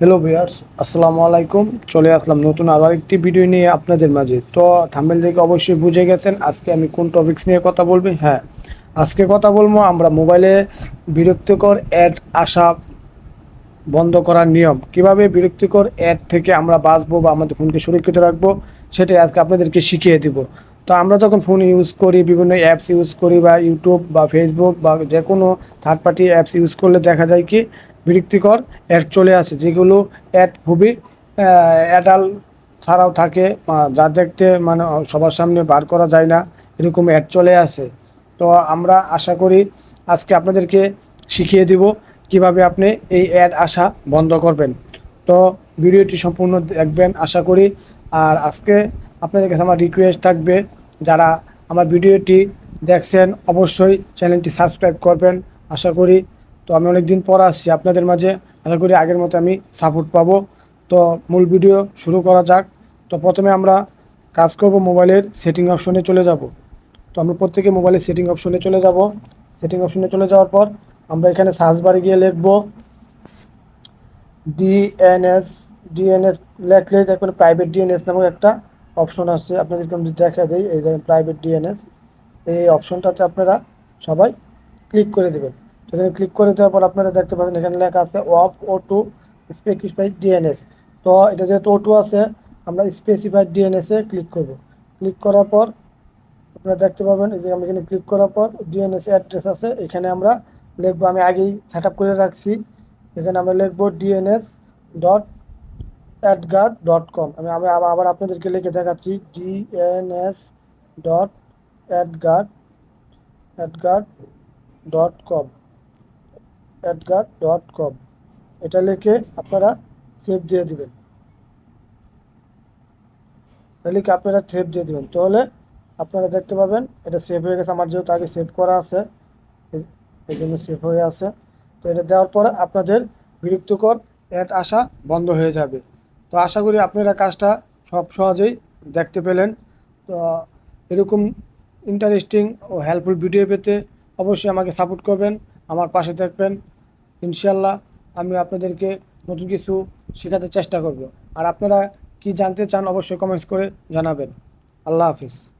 Hello viewers আসসালামু আলাইকুম। চলে আসলাম নতুন আরও একটি ভিডিও নিয়ে আপনাদের মাঝে। তো থাম্বেল থেকে অবশ্যই বুঝে গেছেন আজকে আমি কোন টপিকস নিয়ে কথা বলব। হ্যাঁ আজকে কথা বলব আমরা মোবাইলে বিরক্তিকর অ্যাড আসা বন্ধ করার নিয়ম। কীভাবে বিরক্তিকর অ্যাড থেকে আমরা বাঁচবো বা আমাদের ফোনকে সুরক্ষিত রাখব, সেটাই আজকে আপনাদেরকে শিখিয়ে দিব। তো আমরা যখন ফোন ইউজ করি, বিভিন্ন অ্যাপস ইউজ করি বা ইউটিউব বা ফেসবুক বা যে কোনো থার্ড পার্টি অ্যাপস ইউজ করলে দেখা যায় কি বিরক্তিকর অ্যাড চলে আসে। যেগুলো অ্যাড খুবই অ্যাডাল ছাড়াও থাকে যা দেখতে মানে সবার সামনে বার করা যায় না, এরকম অ্যাড চলে আসে। তো আমরা আশা করি আজকে আপনাদেরকে শিখিয়ে দিব কীভাবে আপনি এই অ্যাড আসা বন্ধ করবেন। তো ভিডিওটি সম্পূর্ণ দেখবেন, আশা করি। আর আজকে আপনাদের কাছে আমার রিকোয়েস্ট থাকবে, যারা আমার ভিডিওটি দেখছেন, অবশ্যই চ্যানেলটি সাবস্ক্রাইব করবেন। আশা করি তো আমি অনেক দিন পর আসছি। আপনাদের মাঝে আশা করি আগের মতো আমি সাপোর্ট পাবো। তো মূল ভিডিও শুরু করা যাক। তো প্রথমে আমরা কাজ করব মোবাইলের সেটিং অপশনে চলে যাব। তো আমরা প্রত্যেকে মোবাইলের সেটিং অপশনে চলে যাব। সেটিং অপশনে চলে যাওয়ার পর আমরা এখানে সার্চ বারে গিয়ে লিখব ডিএনএস ডিএনএস লেখলে দেখুন প্রাইভেট ডিএনএস নামক একটা অপশন আসছে আপনাদেরকে আমি দেখা দিই। এই দেখেন প্রাইভেট ডিএনএস এই অপশনটাতে আপনারা সবাই ক্লিক করে দেবেন। সেখানে ক্লিক করে দেওয়ার পর আপনারা দেখতে পাচ্ছেন এখানে লেখা আছে অফ ও টু স্পেসিফাইড ডিএনএস তো এটা যেহেতু ও টু আছে, আমরা স্পেসিফাইড ডিএনএসে ক্লিক করব। ক্লিক করার পর আপনারা দেখতে পাবেন, এই যে আমি এখানে ক্লিক করার পর ডিএনএস অ্যাড্রেস আছে, এখানে আমরা লিখব, আমি আগেই সেট করে রাখছি। এখানে আমরা লিখব DNS dot AdGuard dot com আমি আমি আবার আবার আপনাদেরকে লিখে দেখাচ্ছি DNS dot AdGuard AdGuard dot com AdGuard dot com এটা লিখে আপনারা সেভ দিয়ে দিবেন। এটা লিখে আপনারা সেভ দিয়ে দিবেন। তাহলে আপনারা দেখতে পাবেন, এটা সেভ হয়ে গেছে। আমার যেহেতু আগে সেভ করা আছে, এই জন্য সেভ হয়ে আছে। তো এটা দেওয়ার পরে আপনাদের বিরক্তিকর অ্যাড আসা বন্ধ হয়ে যাবে। তো আশা করি আপনারা কাজটা সব সহজেই দেখতে পেলেন। তো এরকম ইন্টারেস্টিং ও হেল্পফুল ভিডিও পেতে অবশ্যই আমাকে সাপোর্ট করবেন, আমার পাশে থাকবেন। ইনশাল্লাহ আমি আপনাদেরকে নতুন কিছু শেখাতে চেষ্টা করব। আর আপনারা কি জানতে চান, অবশ্যই কমেন্টস করে জানাবেন। আল্লাহ হাফিজ।